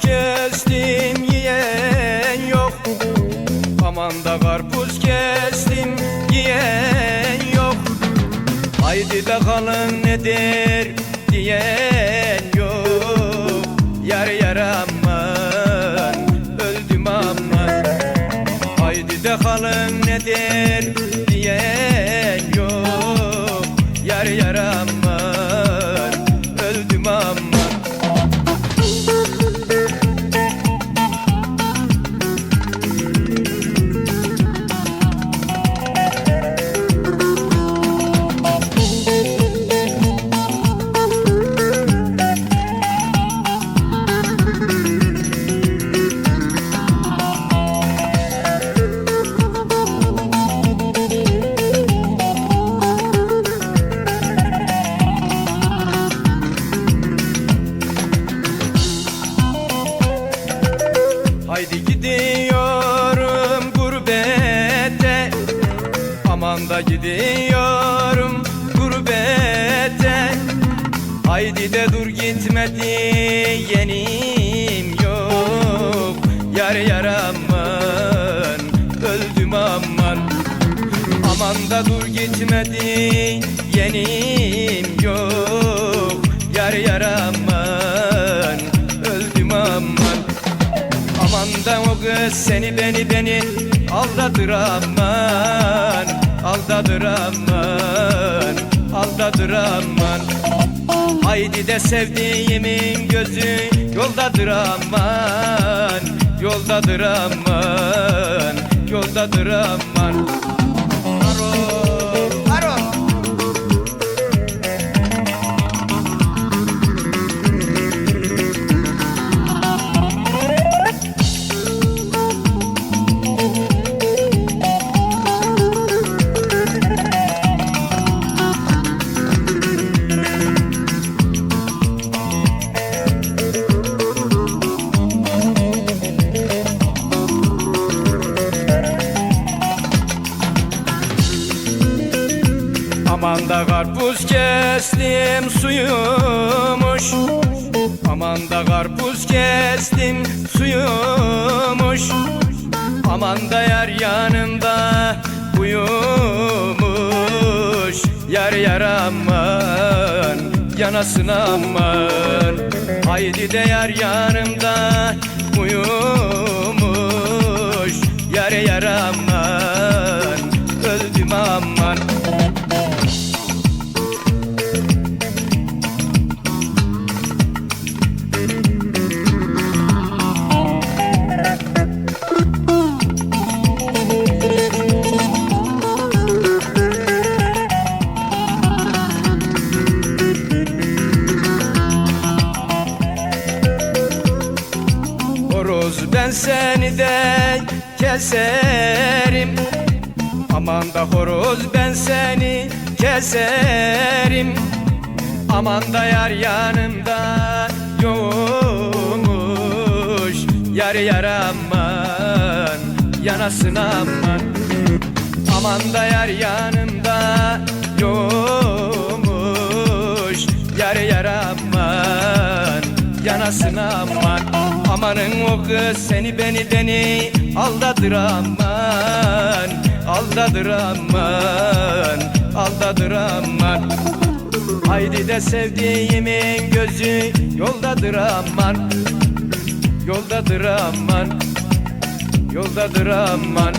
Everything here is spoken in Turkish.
kestim yiyen yok. Aman da karpuz kestim yiyen yok. Haydi de kalın nedir diyen yok. Yar yar aman öldüm aman. Haydi de kalın nedir diyen yok. Yar yar aman Aman da gidiyorum gurbete. Haydi de dur gitme diyenim yok. Yar yar aman öldüm aman. Aman da dur gitme diyenim yok. Yar yar aman öldüm aman. Aman da o kız seni beni beni aldatır aman Aldatır aman Aldatır aman. Haydi de sevdiğimin gözü yoldadır aman. Yoldadır aman Yoldadır aman da karpuz kestim suyumuş. Aman da karpuz kestim suyumuş. Aman da yar yanımda uyumuş. Yar yar aman yanasın aman. Haydi de yar yanımda uyumuş. Yar yar aman Horoz ben seni de keserim. Aman da horoz ben seni keserim. Aman da yar yanımda yokmuş. Yar yar aman yanasın aman. Aman da yar yanımda yokmuş. Yar yar aman yanasın aman Amanın o kız seni beni beni aldadır aman Aldadır aman aldadır aman. Haydi de sevdiğimin gözü yoldadır aman Yoldadır aman Yoldadır aman